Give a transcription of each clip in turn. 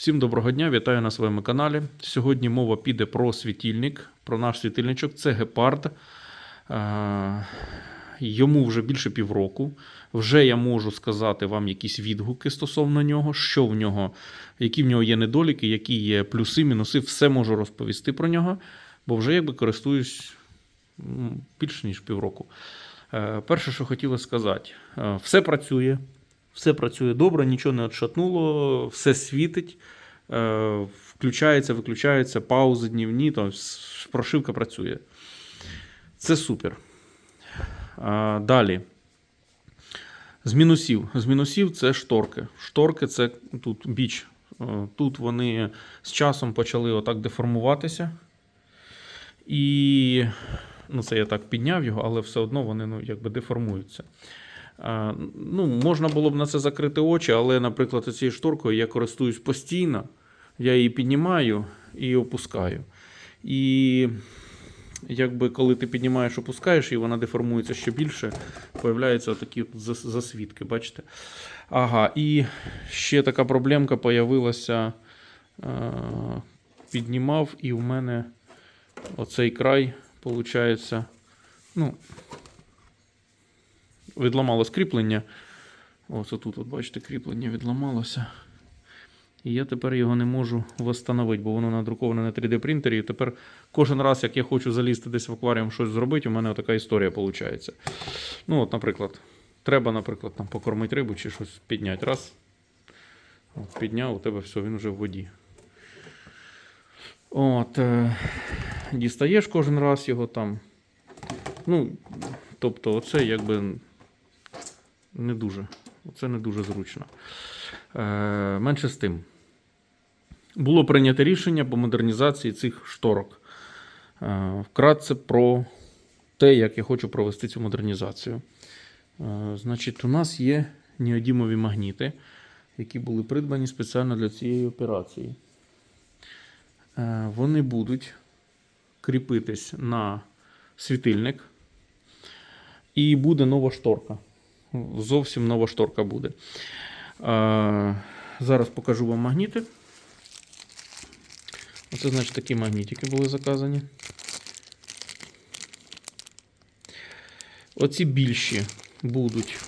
Всім доброго дня, вітаю на своєму каналі. Сьогодні мова піде про світильник, про наш світильничок. Це гепард. Е, Йому вже більше півроку. Вже я можу сказати вам якісь відгуки стосовно нього, що в нього, які в нього є недоліки, які є плюси, мінуси. Все можу розповісти про нього, бо вже якби користуюсь більше ніж півроку. Е, Перше, що хотіла сказати, е, все працює, все працює добре, нічого не отшатнуло, все світить, е, включається, виключається, паузи днівні, с- прошивка працює. Це супер. Далі. З мінусів. З мінусів це шторки. Шторки це тут біч. Е, Тут вони з часом почали отак деформуватися. І ну, це я так підняв його, але все одно вони ну, якби деформуються. Ну, можна було б на це закрити очі, але, наприклад, цією шторкою я користуюсь постійно. Я її піднімаю і опускаю. І якби коли ти піднімаєш, опускаєш, і вона деформується ще більше, появляються такі зас- засвідки, бачите? Ага, і ще така проблемка появилася. Е, піднімав, і у мене оцей край, виходить, ну, відламалось кріплення. Ось тут, от, бачите, кріплення відламалося. І я тепер його не можу встановити, бо воно надруковане на 3D принтері. І тепер кожен раз, як я хочу залізти десь в акваріум щось зробити, у мене така історія виходить. Ну, от, наприклад, треба, наприклад, там покормити рибу чи щось підняти. Раз. От, підняв, у тебе все, він вже в воді. От, е, дістаєш кожен раз його там. Ну, тобто, оце якби не дуже. Це не дуже зручно. Е, менше з тим. Було прийнято рішення по модернізації цих шторок. Е, вкратце про те, як я хочу провести цю модернізацію. Е, значить, у нас є неодімові магніти, які були придбані спеціально для цієї операції. Вони будуть кріпитись на світильник. І буде нова шторка. Зовсім нова шторка буде. Зараз покажу вам магніти. Оце, значить, такі магнітики були заказані. Оці більші будуть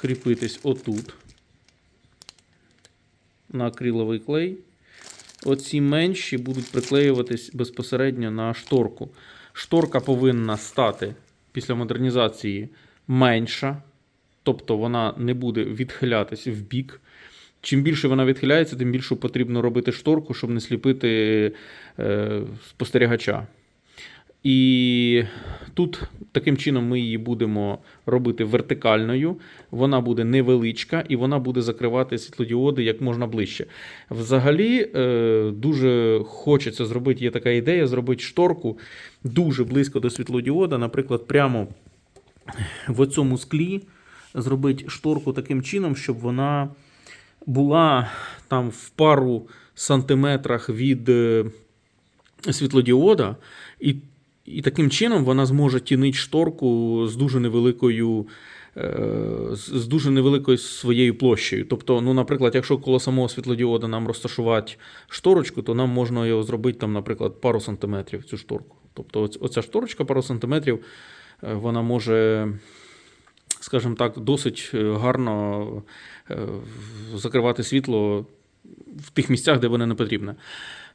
кріпитись отут на акриловий клей. Оці менші будуть приклеюватись безпосередньо на шторку. Шторка повинна стати після модернізації менша, тобто вона не буде відхилятися в бік. Чим більше вона відхиляється, тим більше потрібно робити шторку, щоб не сліпити е, спостерігача. І тут таким чином ми її будемо робити вертикальною. Вона буде невеличка і вона буде закривати світлодіоди як можна ближче. Взагалі, е, дуже хочеться зробити, є така ідея, зробити шторку дуже близько до світлодіода, наприклад, прямо в цьому склі зробити шторку таким чином, щоб вона була там в пару сантиметрах від е, світлодіода, і, і таким чином вона зможе тінити шторку з дуже невеликою. е, З дуже невеликою своєю площею. Тобто, ну, наприклад, якщо коло самого світлодіода нам розташувати шторочку, то нам можна його зробити, там, наприклад, пару сантиметрів цю шторку. Тобто, оця шторочка пару сантиметрів, е, вона може, скажімо так, досить е, гарно е, закривати світло в тих місцях, де воно не потрібне.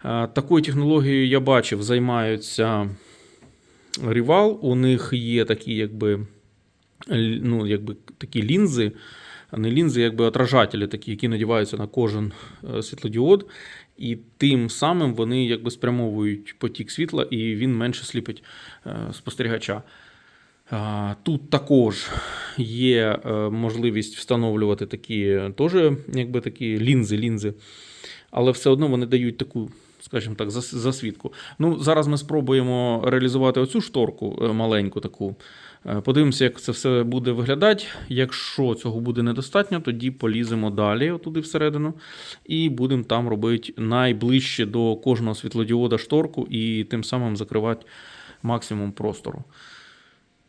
Е, Такою технологією я бачив, займаються Rival. У них є такі, якби, ну, якби такі лінзи, не лінзи, якби отражателі, такі, які надіваються на кожен світлодіод. І тим самим вони якби спрямовують потік світла, і він менше сліпить спостерігача. Тут також є е, можливість встановлювати такі теж якби такі лінзи, лінзи, але все одно вони дають таку, скажімо так, засвідку. Ну, зараз ми спробуємо реалізувати оцю шторку е, маленьку таку. Е, Подивимося, як це все буде виглядати. Якщо цього буде недостатньо, тоді поліземо далі, отуди всередину, і будемо там робити найближче до кожного світлодіода шторку і тим самим закривати максимум простору.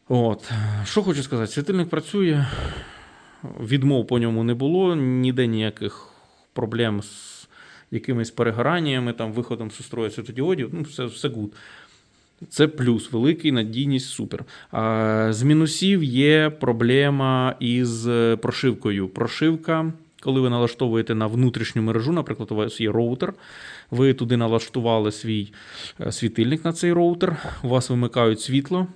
От. Що хочу сказати, світильник працює, відмов по ньому не було, ніде ніяких проблем з якимись перегораннями, там, виходом з устрою світодіодів, ну, все, все гуд. Це плюс, великий, надійність, супер. А, з мінусів є проблема із е, прошивкою. Прошивка, коли ви налаштовуєте на внутрішню мережу, наприклад, у вас є роутер, ви туди налаштували свій е, світильник на цей роутер, у вас вимикають світло.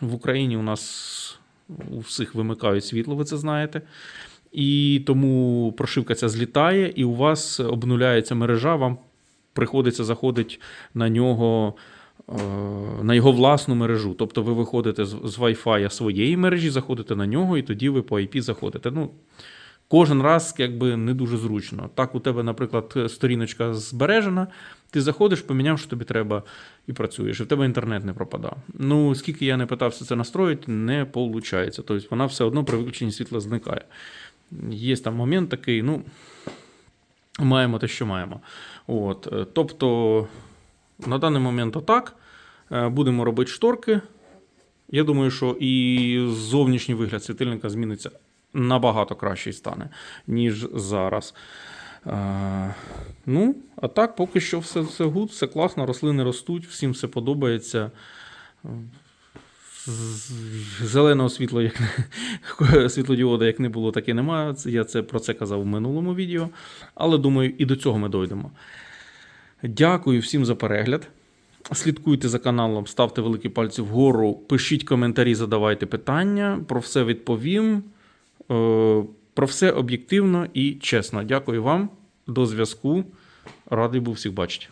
В Україні у нас у всіх вимикають світло, ви це знаєте. І тому прошивка ця злітає, і у вас обнуляється мережа, вам приходиться заходити на нього. е, На його власну мережу. Тобто ви виходите з Wi-Fi своєї мережі, заходите на нього, і тоді ви по IP заходите. Ну, кожен раз якби не дуже зручно. Так, у тебе, наприклад, сторіночка збережена, ти заходиш, поміняв, що тобі треба, і працюєш, і в тебе інтернет не пропадав. Ну, скільки я не питався це настроїти, не виходить. Тобто вона все одно при виключенні світла зникає. Є там момент такий, ну, маємо те, що маємо. От, е, тобто, на даний момент отак. Е, Будемо робити шторки. Я думаю, що і зовнішній вигляд світильника зміниться набагато кращий стане, ніж зараз. Е, ну, а так, поки що все, все гуд, все класно, рослини ростуть, всім все подобається. Зеленого світла, як не, світлодіода, як не було, так і немає. Я це, про це казав в минулому відео. Але думаю, і до цього ми дойдемо. Дякую всім за перегляд. Слідкуйте за каналом, ставте великі пальці вгору, пишіть коментарі, задавайте питання. Про все відповім. Е, Про все об'єктивно і чесно. Дякую вам. До зв'язку. Радий був всіх бачити.